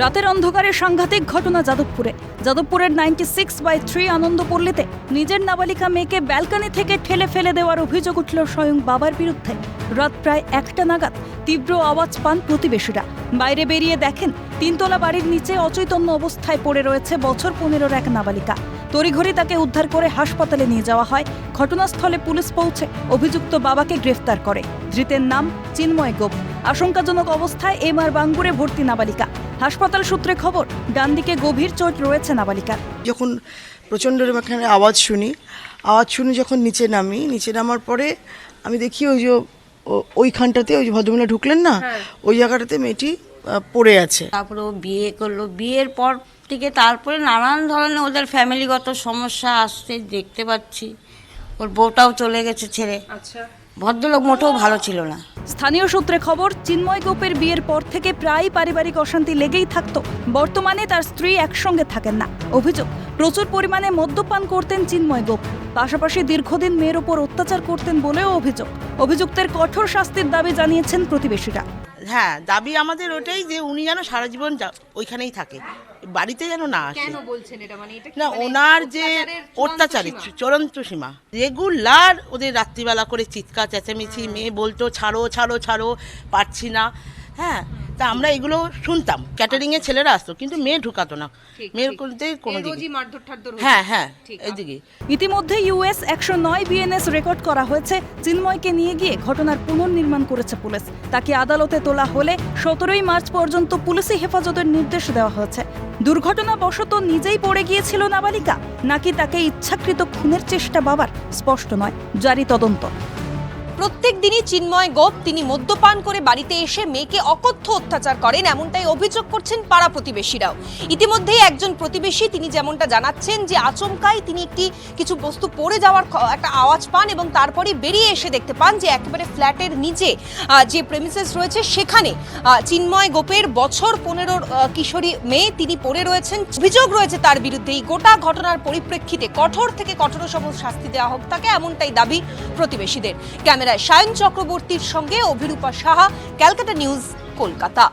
রাতের অন্ধকারে সাংঘাতিক ঘটনা যাদবপুরে। যাদবপুরের নাইনটি সিক্স বাই থ্রি আনন্দপল্লীতে নিজের নাবালিকা মেয়েকে ব্যালকনি থেকে ঠেলে ফেলে দেওয়ার অভিযোগ উঠল স্বয়ং বাবার বিরুদ্ধে। রাত প্রায় একটা নাগাদ তীব্র আওয়াজ পান প্রতিবেশীরা। বাইরে বেরিয়ে দেখেন, তিনতলা বাড়ির নিচে অচৈতন্য অবস্থায় পড়ে রয়েছে বছর পনেরোর এক নাবালিকা। তড়িঘড়ি তাকে উদ্ধার করে হাসপাতালে নিয়ে যাওয়া হয়। ঘটনাস্থলে পুলিশ পৌঁছে অভিযুক্ত বাবাকে গ্রেফতার করে। ধৃতের নাম চিন্ময় গোপ। আশঙ্কাজনক অবস্থায় এম আর বাঙ্গুরে ভর্তি নাবালিকা। হাসপাতাল সূত্রে খবর ডান দিকে গভীর চোট রয়েছে নাবালিকার। যখন প্রচণ্ড এখানে আওয়াজ শুনি আওয়াজ শুনি যখন নিচে নামি নিচে নামার পরে আমি দেখি ওই যে ওইখানটাতে ওই যে ভদ্রমহিলা ঢুকলেন না ওই জায়গাটাতে মেয়েটি পড়ে আছে। তারপরে ও বিয়ে করল। বিয়ের পর থেকে তারপরে নানান ধরনের ওদের ফ্যামিলিগত সমস্যা আসছে দেখতে পাচ্ছি। ওর বউটাও চলে গেছে ছেড়ে। ভদ্রলোক মোটেও ভালো ছিল না। স্থানীয় সূত্রে খবর চিন্ময় গোপের বিয়ের পর থেকে প্রায় পারিবারিক অশান্তি লেগেই থাকতো। বর্তমানে তার স্ত্রী একসঙ্গে থাকেন না। অভিযোগ প্রচুর পরিমাণে মদ্যপান করতেন চিন্ময় গোপ। পাশাপাশি দীর্ঘদিন মেয়ের ওপর অত্যাচার করতেন বলেও অভিযোগ। অভিযুক্তের কঠোর শাস্তির দাবি জানিয়েছেন প্রতিবেশীরা। হ্যাঁ দাবি আমাদের ওটাই যে উনি যেন সারা জীবন ওইখানেই থাকে। বাড়িতে যেন না আসে। কেন বলছেন এটা? মানে এটা না মানে ওনার যে অত্যাচারের অত্যাচারের সীমা? রেগুলার ওদের রাত্রিবেলা করে চিৎকার চেঁচামেচি মেয়ে বলতো ছাড়ো ছাড়ো ছাড়ো পারছি না। হ্যাঁ তা আমরা এগুলো শুনতাম। ক্যাটারিং এর ছেলেরা আসতো কিন্তু মেয়ে ঢুকাতো না। মেয়ের করতে কোনো। হ্যাঁ হ্যাঁ ঠিক, এইদিকে ইতিমধ্যে ইউএস একশো নয় বিএনএস রেকর্ড করা হয়েছে। চিন্ময়কে নিয়ে গিয়ে ঘটনার পুনর্নির্মাণ করেছে পুলিশ। তাকে আদালতে তোলা হলে সতেরোই মার্চ পর্যন্ত পুলিশি হেফাজতের নির্দেশ দেওয়া হয়েছে। দুর্ঘটনাবশত নিজেই পড়ে গিয়েছিল নাবালিকা। নাকি তাকে ইচ্ছাকৃত খুনের চেষ্টা বাবার? স্পষ্ট নয়, জারি তদন্ত। প্রত্যেক দিনই চিন্ময় গোপ তিনি মদ্যপান করে বাড়িতে এসে মেয়েকে অকথ্য অত্যাচার করেন এমনটাই অভিযোগ করছেন পাড়া প্রতিবেশীরাও। ইতিমধ্যেই একজন প্রতিবেশী তিনি যেমনটা জানাচ্ছেন যে আচমকাই তিনি একটি কিছু বস্তু পড়ে যাওয়ার একটা আওয়াজ পান এবং তারপরে বেরিয়ে এসে দেখতে পান যে একেবারে ফ্ল্যাটের নিচে যে প্রেমিসেস রয়েছে সেখানে চিন্ময় গোপের বছর পনেরোর কিশোরী মেয়ে তিনি পড়ে রয়েছেন। অভিযোগ রয়েছে তার বিরুদ্ধে এই গোটা ঘটনার পরিপ্রেক্ষিতে কঠোর থেকে কঠোর কঠোরতম শাস্তি দেওয়া হোক তাকে এমনটাই দাবি প্রতিবেশীদের। ক্যামেরায় সায়ন চক্রবর্তীর সঙ্গে অভিরূপা সাহা ক্যালকাটা নিউজ কলকাতা।